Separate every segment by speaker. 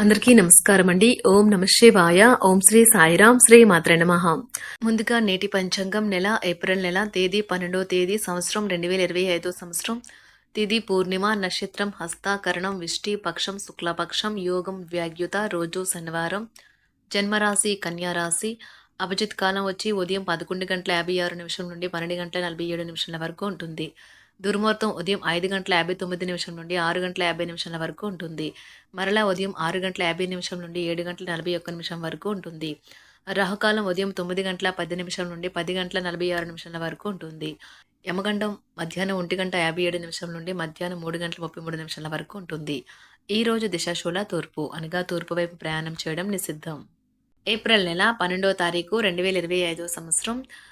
Speaker 1: అందరికీ నమస్కారం అండి. ఓం నమ శివాయ. ఓం శ్రీ సాయిరాం శ్రీ మాత్ర నమః. ముందుగా నేటి పంచాంగం నెల ఏప్రిల్ నెల తేదీ పన్నెండో తేదీ సంవత్సరం రెండు వేల ఇరవై ఐదో సంవత్సరం. తిథి పూర్ణిమ నక్షత్రం హస్తాకరణం విష్టి పక్షం శుక్లపక్షం యోగం వ్యాగ్యుత రోజు శనివారం. జన్మరాశి కన్యారాశి. అభిజిత్ కాలం వచ్చి ఉదయం పదకొండు గంటల యాభై ఆరు నిమిషం నుండి పన్నెండు గంటల నలభై ఏడు నిమిషాల వరకు ఉంటుంది. దుర్ముహూర్తం ఉదయం ఐదు గంటల యాభై తొమ్మిది నిమిషం నుండి ఆరు గంటల యాభై నిమిషాల వరకు ఉంటుంది. మరలా ఉదయం ఆరు గంటల యాభై నిమిషం నుండి ఏడు గంటల నలభై ఒక్క నిమిషం వరకు ఉంటుంది. రాహుకాలం ఉదయం తొమ్మిది గంటల పది నిమిషం నుండి పది గంటల నలభై ఆరు నిమిషాల వరకు ఉంటుంది. యమగండం మధ్యాహ్నం ఒంటి గంట యాభై ఏడు నిమిషం నుండి మధ్యాహ్నం మూడు గంటల ముప్పై మూడు నిమిషాల వరకు ఉంటుంది. ఈ రోజు దిశాశూల తూర్పు అనగా తూర్పు వైపు ప్రయాణం చేయడం నిషిద్ధం. ఏప్రిల్ నెల పన్నెండవ తారీఖు రెండు వేల ఇరవై ఐదవ సంవత్సరం.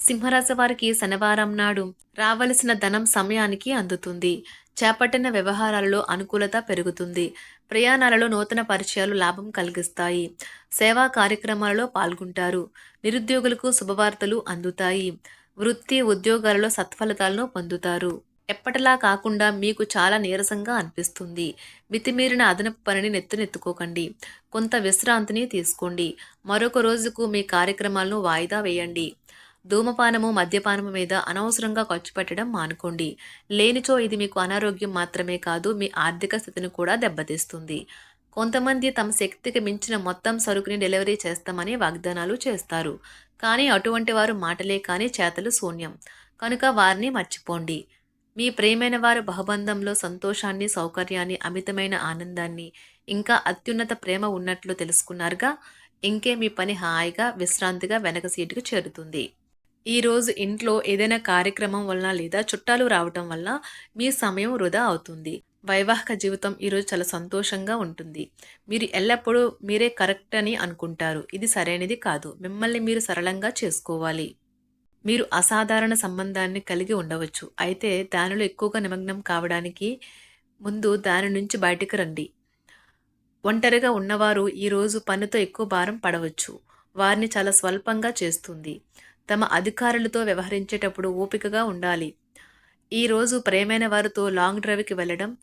Speaker 1: సింహరాశి వారికి శనివారం నాడు రావలసిన ధనం సమయానికి అందుతుంది. చేపట్టిన వ్యవహారాలలో అనుకూలత పెరుగుతుంది. ప్రయాణాలలో నూతన పరిచయాలు లాభం కలిగిస్తాయి. సేవా కార్యక్రమాలలో పాల్గొంటారు. నిరుద్యోగులకు శుభవార్తలు అందుతాయి. వృత్తి ఉద్యోగాలలో సత్ఫలితాలను పొందుతారు. ఎప్పటిలా కాకుండా మీకు చాలా నీరసంగా అనిపిస్తుంది. మితిమీరిన అదనపు పనిని నెత్తునెత్తుకోకండి. కొంత విశ్రాంతిని తీసుకోండి. మరొక రోజుకు మీ కార్యక్రమాలను వాయిదా వేయండి. ధూమపానము మద్యపానము మీద అనవసరంగా ఖర్చు పెట్టడం మానుకోండి. లేనిచో ఇది మీకు అనారోగ్యం మాత్రమే కాదు మీ ఆర్థిక స్థితిని కూడా దెబ్బతీస్తుంది. కొంతమంది తమ శక్తికి మించిన మొత్తం సరుకుని డెలివరీ చేస్తామని వాగ్దానాలు చేస్తారు. కానీ అటువంటి వారు మాటలే కానీ చేతలు శూన్యం. కనుక వారిని మర్చిపోండి. మీ ప్రేమైన వారు బహుబంధంలో సంతోషాన్ని సౌకర్యాన్ని అమితమైన ఆనందాన్ని ఇంకా అత్యున్నత ప్రేమ ఉన్నట్లు తెలుసుకున్నారుగా ఇంకే మీ పని హాయిగా విశ్రాంతిగా వెనక సీటుకు చేరుతుంది. ఈరోజు ఇంట్లో ఏదైనా కార్యక్రమం వలన లేదా చుట్టాలు రావటం వల్ల మీ సమయం వృధా అవుతుంది. వైవాహిక జీవితం ఈరోజు చాలా సంతోషంగా ఉంటుంది. మీరు ఎల్లప్పుడూ మీరే కరెక్ట్ అని అనుకుంటారు. ఇది సరైనది కాదు. మిమ్మల్ని మీరు సరళంగా చేసుకోవాలి. మీరు అసాధారణ సంబంధాన్ని కలిగి ఉండవచ్చు. అయితే దానిలో ఎక్కువగా నిమగ్నం కావడానికి ముందు దాని నుంచి బయటకు రండి. ఒంటరిగా ఉన్నవారు ఈరోజు పనితో ఎక్కువ భారం పడవచ్చు. వారిని చాలా స్వల్పంగా చేస్తుంది. తమ అధికారులతో వ్యవహరించేటప్పుడు ఓపికగా ఉండాలి. ఈరోజు ప్రేమైన వారితో లాంగ్ డ్రైవ్కి వెళ్ళడం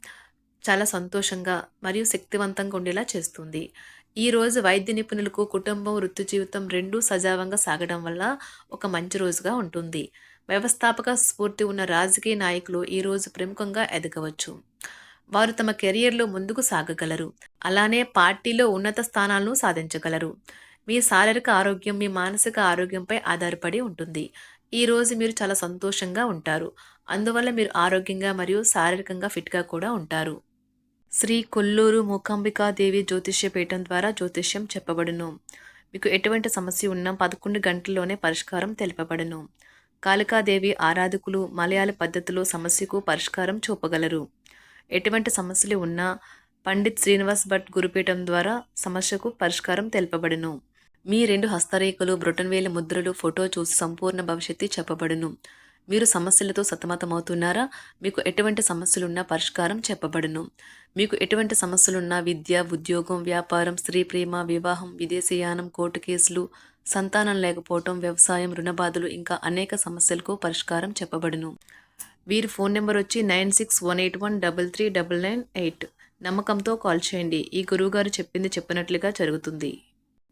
Speaker 1: చాలా సంతోషంగా మరియు శక్తివంతంగా ఉండేలా చేస్తుంది. ఈ రోజు వైద్య నిపుణులకు కుటుంబం వృత్తి జీవితం రెండూ సజావంగా సాగడం వల్ల ఒక మంచి రోజుగా ఉంటుంది. వ్యవస్థాపక స్ఫూర్తి ఉన్న రాజకీయ నాయకులు ఈ రోజు ప్రముఖంగా ఎదగవచ్చు. వారు తమ కెరియర్లో ముందుకు సాగగలరు. అలానే పార్టీలో ఉన్నత స్థానాలను సాధించగలరు. మీ శారీరక ఆరోగ్యం మీ మానసిక ఆరోగ్యంపై ఆధారపడి ఉంటుంది. ఈ రోజు మీరు చాలా సంతోషంగా ఉంటారు. అందువల్ల మీరు ఆరోగ్యంగా మరియు శారీరకంగా ఫిట్గా కూడా ఉంటారు. శ్రీ కొల్లూరు మూకాంబికాదేవి జ్యోతిష్య పీఠం ద్వారా జ్యోతిష్యం చెప్పబడును. మీకు ఎటువంటి సమస్య ఉన్నా పదకొండు గంటల్లోనే పరిష్కారం తెలుపబడును. కాళికాదేవి ఆరాధకులు మలయాళ పద్ధతిలో సమస్యకు పరిష్కారం చూపగలరు. ఎటువంటి సమస్యలు ఉన్నా పండిత్ శ్రీనివాస్ భట్ గురుపీఠం ద్వారా సమస్యకు పరిష్కారం తెలుపబడును. మీ రెండు హస్తరేఖలు బ్రొటన్వేల ముద్రలు ఫోటో చూసి సంపూర్ణ భవిష్యత్తు చెప్పబడును. మీరు సమస్యలతో సతమతమవుతున్నారా? మీకు ఎటువంటి సమస్యలున్నా పరిష్కారం చెప్పబడును. మీకు ఎటువంటి సమస్యలున్నా విద్య ఉద్యోగం వ్యాపారం స్త్రీ ప్రేమ వివాహం విదేశీయానం కోర్టు కేసులు సంతానం లేకపోవటం వ్యవసాయం రుణబాధలు ఇంకా అనేక సమస్యలకు పరిష్కారం చెప్పబడును. వీరి ఫోన్ నెంబర్ వచ్చి nine six one eight one double three double nine eight. నమ్మకంతో కాల్ చేయండి. ఈ గురువుగారు చెప్పింది చెప్పినట్లుగా జరుగుతుంది.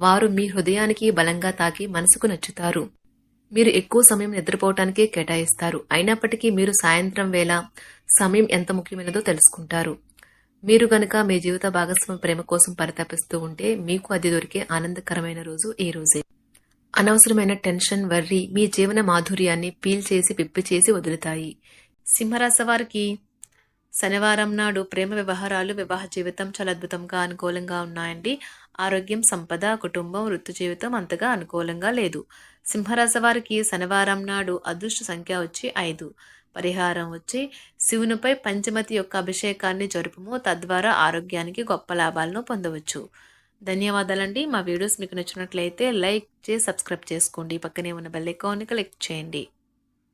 Speaker 1: వారు మీ హృదయానికి బలంగా తాకి మనసుకు నచ్చుతారు. మీరు ఎక్కువ సమయం నిద్రపోవటానికే కేటాయిస్తారు. అయినప్పటికీ మీరు సాయంత్రం వేళ సమయం ఎంత ముఖ్యమైనదో తెలుసుకుంటారు. మీరు గనక మీ జీవిత భాగస్వామి ప్రేమ కోసం పరితపిస్తూ ఉంటే మీకు అది దొరికే ఆనందకరమైన రోజు ఈ రోజే. అనవసరమైన టెన్షన్ వర్రీ మీ జీవన మాధుర్యాన్ని పీల్ చేసి పిప్పి చేసి వదులుతాయి. సింహరాశి వారికి శనివారం నాడు ప్రేమ వ్యవహారాలు వివాహ జీవితం చాలా అద్భుతంగా అనుకూలంగా ఉన్నాయండి. ఆరోగ్యం సంపద కుటుంబం వృత్తి జీవితం అంతగా అనుకూలంగా లేదు. సింహరాశి వారికి శనివారం నాడు అదృష్ట సంఖ్య వచ్చి ఐదు. పరిహారం వచ్చి శివునిపై పంచమతి యొక్క అభిషేకాన్ని జరుపుము తద్వారా ఆరోగ్యానికి గొప్ప లాభాలను పొందవచ్చు. ధన్యవాదాలండి. మా వీడియోస్ మీకు నచ్చినట్లయితే లైక్ చేసి సబ్స్క్రైబ్ చేసుకోండి. పక్కనే ఉన్న బెల్ ఐకాన్ని క్లిక్ చేయండి.